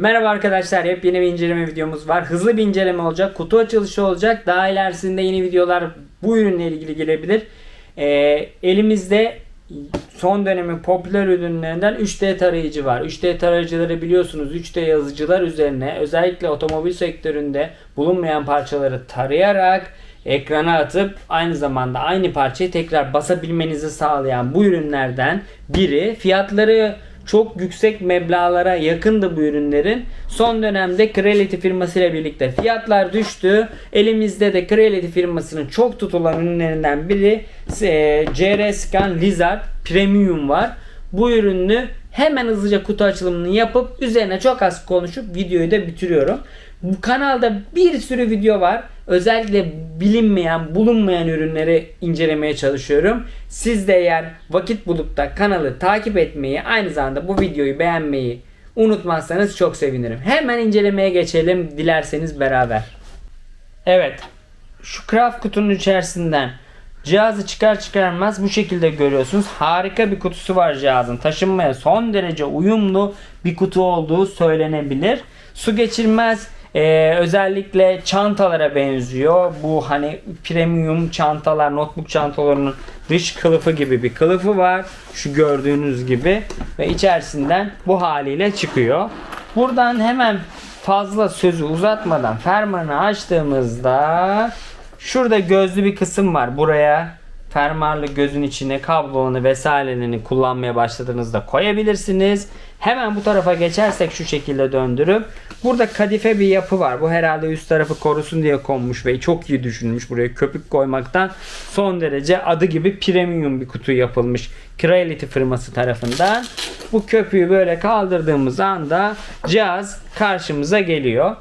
Merhaba arkadaşlar, yepyeni bir inceleme videomuz var. Hızlı bir inceleme olacak, kutu açılışı olacak. Daha ilerisinde yeni videolar bu ürünle ilgili gelebilir. Ee, elimizde son dönemin popüler ürünlerinden 3D tarayıcı var. 3D tarayıcıları biliyorsunuz 3D yazıcılar üzerine özellikle otomobil sektöründe bulunmayan parçaları tarayarak ekrana atıp aynı zamanda aynı parçayı tekrar basabilmenizi sağlayan bu ürünlerden biri. Fiyatları çok yüksek meblağlara yakındı bu ürünlerin. Son dönemde Creality firmasıyla birlikte fiyatlar düştü. Elimizde de Creality firmasının çok tutulan ürünlerinden biri e, CR Scan Lizard Premium var. Bu ürünü hemen hızlıca kutu açılımını yapıp üzerine çok az konuşup videoyu da bitiriyorum. Bu kanalda bir sürü video var. Özellikle bilinmeyen, bulunmayan ürünleri incelemeye çalışıyorum. Siz de eğer vakit bulup da kanalı takip etmeyi, aynı zamanda bu videoyu beğenmeyi unutmazsanız çok sevinirim. Hemen incelemeye geçelim dilerseniz beraber. Evet. Şu craft kutunun içerisinden cihazı çıkar çıkarmaz bu şekilde görüyorsunuz. Harika bir kutusu var cihazın. Taşınmaya son derece uyumlu bir kutu olduğu söylenebilir. Su geçirmez ee, özellikle çantalara benziyor. Bu hani premium çantalar, notebook çantalarının dış kılıfı gibi bir kılıfı var. Şu gördüğünüz gibi ve içerisinden bu haliyle çıkıyor. Buradan hemen fazla sözü uzatmadan fermuarını açtığımızda şurada gözlü bir kısım var. Buraya fermuarlı gözün içine kablolarını vesairelerini kullanmaya başladığınızda koyabilirsiniz. Hemen bu tarafa geçersek şu şekilde döndürüp burada kadife bir yapı var. Bu herhalde üst tarafı korusun diye konmuş ve çok iyi düşünmüş buraya köpük koymaktan son derece adı gibi premium bir kutu yapılmış. Creality firması tarafından. Bu köpüğü böyle kaldırdığımız anda cihaz karşımıza geliyor.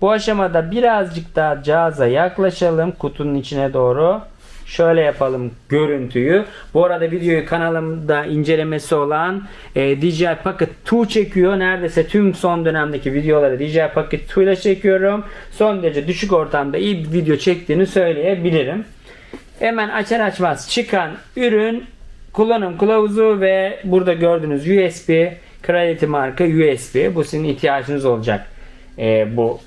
Bu aşamada birazcık daha cihaza yaklaşalım kutunun içine doğru. Şöyle yapalım görüntüyü. Bu arada videoyu kanalımda incelemesi olan e, DJI Pocket 2 çekiyor. Neredeyse tüm son dönemdeki videoları DJI Pocket 2 ile çekiyorum. Son derece düşük ortamda iyi bir video çektiğini söyleyebilirim. Hemen açar açmaz çıkan ürün kullanım kılavuzu ve burada gördüğünüz USB Creality marka USB. Bu sizin ihtiyacınız olacak. E, bu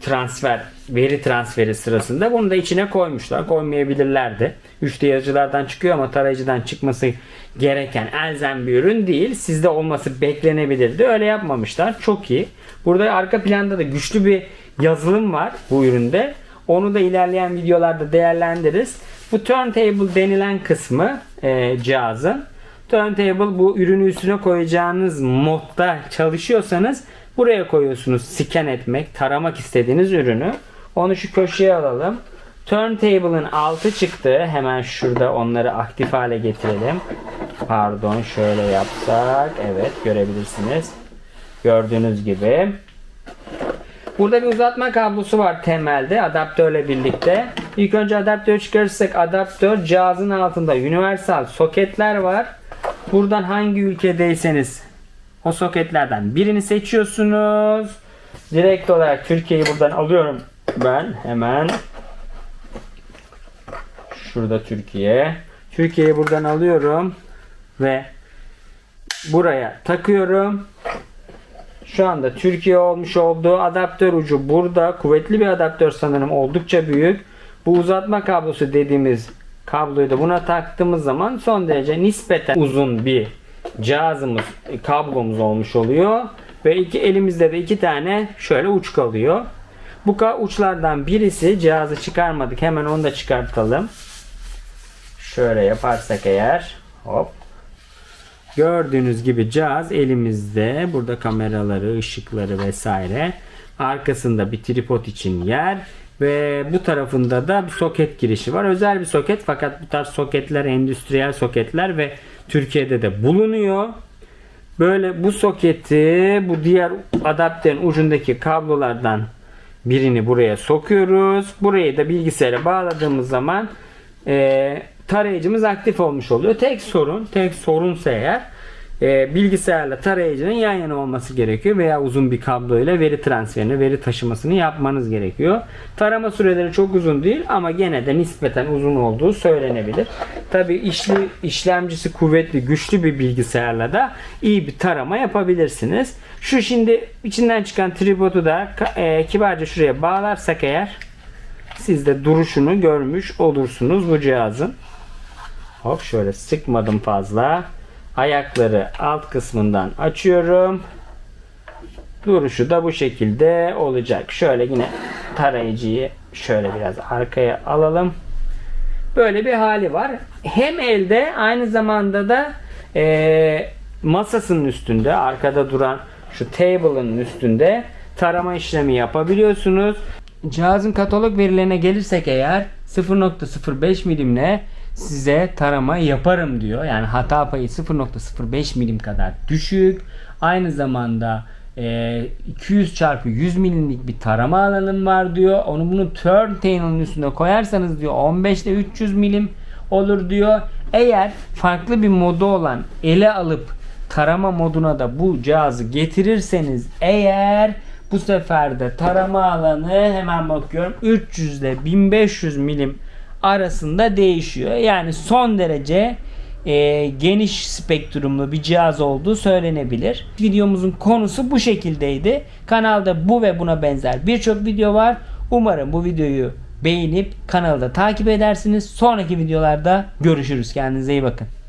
transfer, veri transferi sırasında bunu da içine koymuşlar. Koymayabilirlerdi. 3D yazıcılardan çıkıyor ama tarayıcıdan çıkması gereken elzem bir ürün değil. Sizde olması beklenebilirdi. Öyle yapmamışlar. Çok iyi. Burada arka planda da güçlü bir yazılım var bu üründe. Onu da ilerleyen videolarda değerlendiririz. Bu turntable denilen kısmı e, cihazın. Turntable bu ürünü üstüne koyacağınız modda çalışıyorsanız Buraya koyuyorsunuz scan etmek, taramak istediğiniz ürünü. Onu şu köşeye alalım. Turntable'ın altı çıktı. Hemen şurada onları aktif hale getirelim. Pardon şöyle yapsak. Evet görebilirsiniz. Gördüğünüz gibi. Burada bir uzatma kablosu var temelde adaptörle birlikte. İlk önce adaptörü çıkarırsak adaptör cihazın altında universal soketler var. Buradan hangi ülkedeyseniz o soketlerden birini seçiyorsunuz. Direkt olarak Türkiye'yi buradan alıyorum ben hemen. Şurada Türkiye. Türkiye'yi buradan alıyorum ve buraya takıyorum. Şu anda Türkiye olmuş olduğu adaptör ucu burada. Kuvvetli bir adaptör sanırım oldukça büyük. Bu uzatma kablosu dediğimiz kabloyu da buna taktığımız zaman son derece nispeten uzun bir cihazımız, kablomuz olmuş oluyor. Ve iki elimizde de iki tane şöyle uç kalıyor. Bu uçlardan birisi cihazı çıkarmadık. Hemen onu da çıkartalım. Şöyle yaparsak eğer hop Gördüğünüz gibi cihaz elimizde. Burada kameraları, ışıkları vesaire. Arkasında bir tripod için yer ve bu tarafında da bir soket girişi var. Özel bir soket fakat bu tarz soketler endüstriyel soketler ve Türkiye'de de bulunuyor. Böyle bu soketi bu diğer adaptörün ucundaki kablolardan birini buraya sokuyoruz. Burayı da bilgisayara bağladığımız zaman e, tarayıcımız aktif olmuş oluyor. Tek sorun, tek sorunsa eğer e, bilgisayarla tarayıcının yan yana olması gerekiyor veya uzun bir kablo ile veri transferini, veri taşımasını yapmanız gerekiyor. Tarama süreleri çok uzun değil ama gene de nispeten uzun olduğu söylenebilir. Tabi işli, işlemcisi kuvvetli, güçlü bir bilgisayarla da iyi bir tarama yapabilirsiniz. Şu şimdi içinden çıkan tripodu da e, kibarca şuraya bağlarsak eğer siz de duruşunu görmüş olursunuz bu cihazın. Hop şöyle sıkmadım fazla. Ayakları alt kısmından açıyorum. Duruşu da bu şekilde olacak. Şöyle yine tarayıcıyı şöyle biraz arkaya alalım. Böyle bir hali var. Hem elde aynı zamanda da eee, masasının üstünde arkada duran şu table'ın üstünde tarama işlemi yapabiliyorsunuz. Cihazın katalog verilerine gelirsek eğer 0.05 milimle size tarama yaparım diyor. Yani hata payı 0.05 milim kadar düşük. Aynı zamanda e, 200 çarpı 100 milimlik bir tarama alanım var diyor. Onu bunu turntable'ın üstüne koyarsanız diyor 15 ile 300 milim olur diyor. Eğer farklı bir modu olan ele alıp tarama moduna da bu cihazı getirirseniz eğer bu sefer de tarama alanı hemen bakıyorum 300 ile 1500 milim arasında değişiyor. Yani son derece e, geniş spektrumlu bir cihaz olduğu söylenebilir. Videomuzun konusu bu şekildeydi. Kanalda bu ve buna benzer birçok video var. Umarım bu videoyu beğenip kanalda takip edersiniz. Sonraki videolarda görüşürüz. Kendinize iyi bakın.